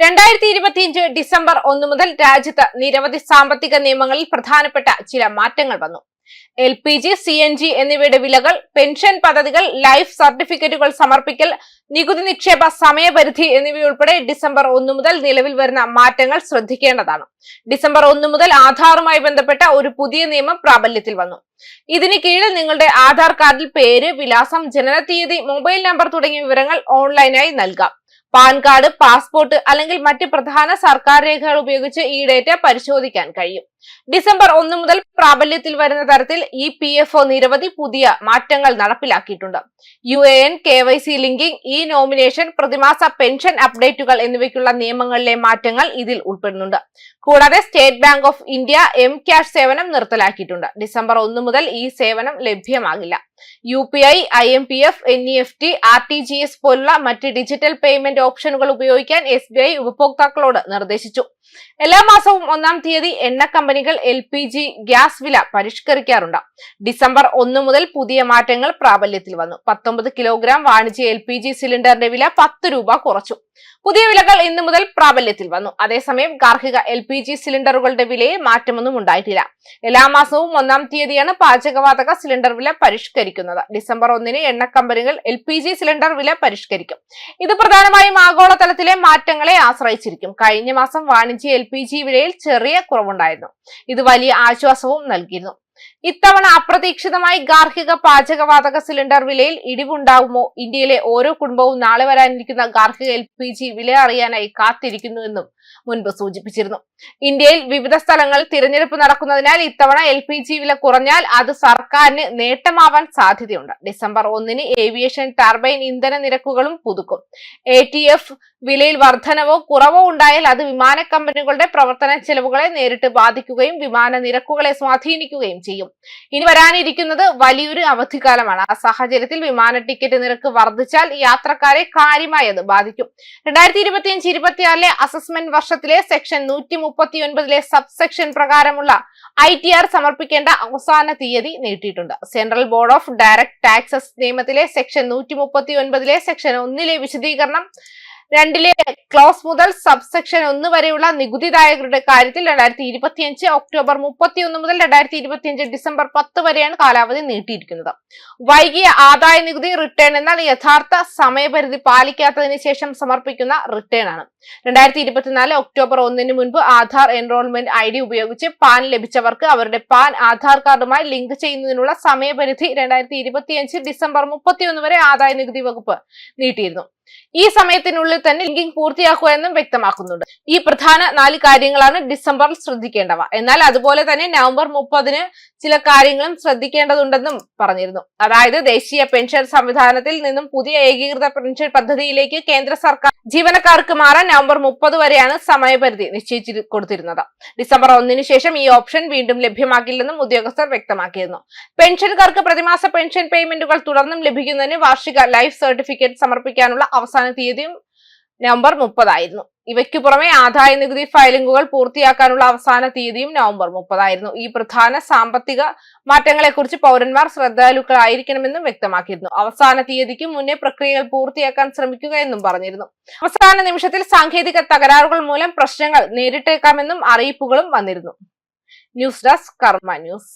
രണ്ടായിരത്തി ഇരുപത്തിയഞ്ച് ഡിസംബർ ഒന്ന് മുതൽ രാജ്യത്ത് നിരവധി സാമ്പത്തിക നിയമങ്ങളിൽ പ്രധാനപ്പെട്ട ചില മാറ്റങ്ങൾ വന്നു. L P G C N G എന്നിവയുടെ വിലകൾ പെൻഷൻ പദ്ധതികൾ ലൈഫ് സർട്ടിഫിക്കറ്റുകൾ സമർപ്പിക്കൽ നികുതി നിക്ഷേപ സമയപരിധി എന്നിവയുൾപ്പെടെ ഡിസംബർ ഒന്ന് മുതൽ നിലവിൽ വരുന്ന മാറ്റങ്ങൾ ശ്രദ്ധിക്കേണ്ടതാണ്. ഡിസംബർ ഒന്ന് മുതൽ ആധാറുമായി ബന്ധപ്പെട്ട ഒരു പുതിയ നിയമം പ്രാബല്യത്തിൽ വന്നു. ഇതിന് കീഴിൽ നിങ്ങളുടെ ആധാർ കാർഡിൽ പേര് വിലാസം ജനനതീയതി മൊബൈൽ നമ്പർ തുടങ്ങിയ വിവരങ്ങൾ ഓൺലൈനായി നൽകാം. പാൻ കാർഡ് പാസ്പോർട്ട് അല്ലെങ്കിൽ മറ്റ് പ്രധാന സർക്കാർ രേഖകൾ ഉപയോഗിച്ച് ഈ ഡേറ്റ പരിശോധിക്കാൻ കഴിയും. ഡിസംബർ ഒന്ന് മുതൽ പ്രാബല്യത്തിൽ വരുന്ന തരത്തിൽ ഇ പി എഫ് ഒ നിരവധി പുതിയ മാറ്റങ്ങൾ നടപ്പിലാക്കിയിട്ടുണ്ട്. U A N K Y C linking E nomination പ്രതിമാസ പെൻഷൻ അപ്ഡേറ്റുകൾ എന്നിവയ്ക്കുള്ള നിയമങ്ങളിലെ മാറ്റങ്ങൾ ഇതിൽ ഉൾപ്പെടുന്നുണ്ട്. കൂടാതെ State Bank of India M cash സേവനം നിർത്തലാക്കിയിട്ടുണ്ട്. ഡിസംബർ ഒന്ന് മുതൽ ഈ സേവനം ലഭ്യമാകില്ല. U P I I M P F N E F T R T G S പോലുള്ള മറ്റ് ഡിജിറ്റൽ പേയ്മെന്റ് ഓപ്ഷനുകൾ ഉപയോഗിക്കാൻ എസ് ബി ഐ ഉപഭോക്താക്കളോട് നിർദ്ദേശിച്ചു. എല്ലാ മാസവും ഒന്നാം തീയതി എണ്ണ കമ്പനികൾ എൽ പി ജി ഗ്യാസ് വില പരിഷ്കരിക്കാറുണ്ട്. ഡിസംബർ ഒന്ന് മുതൽ പുതിയ മാറ്റങ്ങൾ പ്രാബല്യത്തിൽ വന്നു. പത്തൊമ്പത് കിലോഗ്രാം വാണിജ്യ എൽ പി ജി സിലിണ്ടറിന്റെ വില പത്ത് രൂപ കുറച്ചു. പുതിയ വിലകൾ ഇന്നു മുതൽ പ്രാബല്യത്തിൽ വന്നു. അതേസമയം ഗാർഹിക എൽ പി ജി സിലിണ്ടറുകളുടെ വിലയിൽ മാറ്റമൊന്നും ഉണ്ടായിട്ടില്ല. എല്ലാ മാസവും ഒന്നാം തീയതിയാണ് പാചകവാതക സിലിണ്ടർ വില പരിഷ്കരിക്കുന്നത്. ഡിസംബർ ഒന്നിന് എണ്ണ കമ്പനികൾ എൽ പി ജി സിലിണ്ടർ വില പരിഷ്കരിക്കും. ഇത് പ്രധാനമായും ആഗോളതലത്തിലെ മാറ്റങ്ങളെ ആശ്രയിച്ചിരിക്കും. കഴിഞ്ഞ മാസം വാണിജ്യ എൽ പി ജി വിലയിൽ ചെറിയ കുറവുണ്ടായിരുന്നു. ഇത് വലിയ ആശ്വാസവും നൽകിയിരുന്നു. ഇത്തവണ അപ്രതീക്ഷിതമായി ഗാർഹിക പാചകവാതക സിലിണ്ടർ വിലയിൽ ഇടിവുണ്ടാവുമോ? ഇന്ത്യയിലെ ഓരോ കുടുംബവും നാളെ വരാനിരിക്കുന്ന ഗാർഹിക എൽ പി ജി വില അറിയാനായി കാത്തിരിക്കുന്നുവെന്നും മുൻപ് സൂചിപ്പിച്ചിരുന്നു. ഇന്ത്യയിൽ വിവിധ സ്ഥലങ്ങൾ തിരഞ്ഞെടുപ്പ് നടക്കുന്നതിനാൽ ഇത്തവണ എൽ പി ജി വില കുറഞ്ഞാൽ അത് സർക്കാരിന് നേട്ടമാവാൻ സാധ്യതയുണ്ട്. ഡിസംബർ ഒന്നിന് ഏവിയേഷൻ ടർബൈൻ ഇന്ധന നിരക്കുകളും പുതുക്കും. എ ടി എഫ് വിലയിൽ വർധനവോ കുറവോ ഉണ്ടായാൽ അത് വിമാന കമ്പനികളുടെ പ്രവർത്തന ചെലവുകളെ നേരിട്ട് ബാധിക്കുകയും വിമാന നിരക്കുകളെ സ്വാധീനിക്കുകയും ചെയ്യും. ഇനി വരാനിരിക്കുന്നത് വലിയൊരു അവധിക്കാലമാണ്. ആ സാഹചര്യത്തിൽ വിമാന ടിക്കറ്റ് നിരക്ക് വർദ്ധിച്ചാൽ യാത്രക്കാരെ കാര്യമായി അത് ബാധിക്കും. രണ്ടായിരത്തി ഇരുപത്തിയഞ്ച് ഇരുപത്തിയാറിലെ അസസ്മെന്റ് വർഷത്തിലെ സെക്ഷൻ നൂറ്റി മുപ്പത്തി ഒൻപതിലെ സബ് സെക്ഷൻ പ്രകാരമുള്ള ഐ ടി ആർ സമർപ്പിക്കേണ്ട അവസാന തീയതി നീട്ടിയിട്ടുണ്ട്. Central Board of Direct Taxes നിയമത്തിലെ സെക്ഷൻ നൂറ്റി മുപ്പത്തി ഒൻപതിലെ സെക്ഷൻ ഒന്നിലെ വിശദീകരണം രണ്ടിലെ ക്ലോസ് മുതൽ സബ്സെക്ഷൻ ഒന്ന് വരെയുള്ള നികുതിദായകരുടെ കാര്യത്തിൽ രണ്ടായിരത്തി ഇരുപത്തിയഞ്ച് ഒക്ടോബർ മുപ്പത്തിയൊന്ന് മുതൽ രണ്ടായിരത്തി ഇരുപത്തിയഞ്ച് ഡിസംബർ പത്ത് വരെയാണ് കാലാവധി നീട്ടിയിരിക്കുന്നത്. വൈകിയ ആദായ നികുതി റിട്ടേൺ എന്നാൽ യഥാർത്ഥ സമയപരിധി പാലിക്കാത്തതിന് ശേഷം സമർപ്പിക്കുന്ന റിട്ടേൺ ആണ്. രണ്ടായിരത്തി ഇരുപത്തിനാല് ഒക്ടോബർ ഒന്നിന് മുൻപ് ആധാർ എൻറോൾമെന്റ് ഐ ഡി ഉപയോഗിച്ച് പാൻ ലഭിച്ചവർക്ക് അവരുടെ പാൻ ആധാർ കാർഡുമായി ലിങ്ക് ചെയ്യുന്നതിനുള്ള സമയപരിധി രണ്ടായിരത്തി ഇരുപത്തിയഞ്ച് ഡിസംബർ മുപ്പത്തിയൊന്ന് വരെ ആദായ നികുതി വകുപ്പ് നീട്ടിയിരുന്നു. ഈ സമയത്തിനുള്ളിൽ തന്നെ ലിങ്കിങ് പൂർത്തിയാക്കുക എന്നും വ്യക്തമാക്കുന്നുണ്ട്. ഈ പ്രധാന നാല് കാര്യങ്ങളാണ് ഡിസംബറിൽ ശ്രദ്ധിക്കേണ്ടവ. എന്നാൽ അതുപോലെ തന്നെ നവംബർ മുപ്പതിന് ചില കാര്യങ്ങളും ശ്രദ്ധിക്കേണ്ടതുണ്ടെന്നും പറഞ്ഞിരുന്നു. അതായത് ദേശീയ പെൻഷൻ സംവിധാനത്തിൽ നിന്നും പുതിയ ഏകീകൃത പെൻഷൻ പദ്ധതിയിലേക്ക് കേന്ദ്ര സർക്കാർ ജീവനക്കാർക്ക് മാറാൻ നവംബർ മുപ്പത് വരെയാണ് സമയപരിധി നിശ്ചയിച്ചു കൊടുത്തിരുന്നത്. ഡിസംബർ ഒന്നിന് ശേഷം ഈ ഓപ്ഷൻ വീണ്ടും ലഭ്യമാക്കില്ലെന്നും ഉദ്യോഗസ്ഥർ വ്യക്തമാക്കിയിരുന്നു. പെൻഷൻകാർക്ക് പ്രതിമാസ പെൻഷൻ പേയ്മെന്റുകൾ തുടർന്നും ലഭിക്കുന്നതിന് വാർഷിക ലൈഫ് സർട്ടിഫിക്കറ്റ് സമർപ്പിക്കാനുള്ള അവസാന തീയതിയും നവംബർ മുപ്പതായിരുന്നു. ഇവയ്ക്കു പുറമെ ആദായ നികുതി ഫയലിംഗുകൾ പൂർത്തിയാക്കാനുള്ള അവസാന തീയതിയും നവംബർ മുപ്പതായിരുന്നു. ഈ പ്രധാന സാമ്പത്തിക മാറ്റങ്ങളെക്കുറിച്ച് പൗരന്മാർ ശ്രദ്ധാലുക്കളായിരിക്കണമെന്നും വ്യക്തമാക്കിയിരുന്നു. അവസാന തീയതിക്ക് മുന്നേ പ്രക്രിയകൾ പൂർത്തിയാക്കാൻ ശ്രമിക്കുക എന്നും പറഞ്ഞിരുന്നു. അവസാന നിമിഷത്തിൽ സാങ്കേതിക തകരാറുകൾ മൂലം പ്രശ്നങ്ങൾ നേരിട്ടേക്കാമെന്നും അറിയിപ്പുകളും വന്നിരുന്നു. News desk Karma News.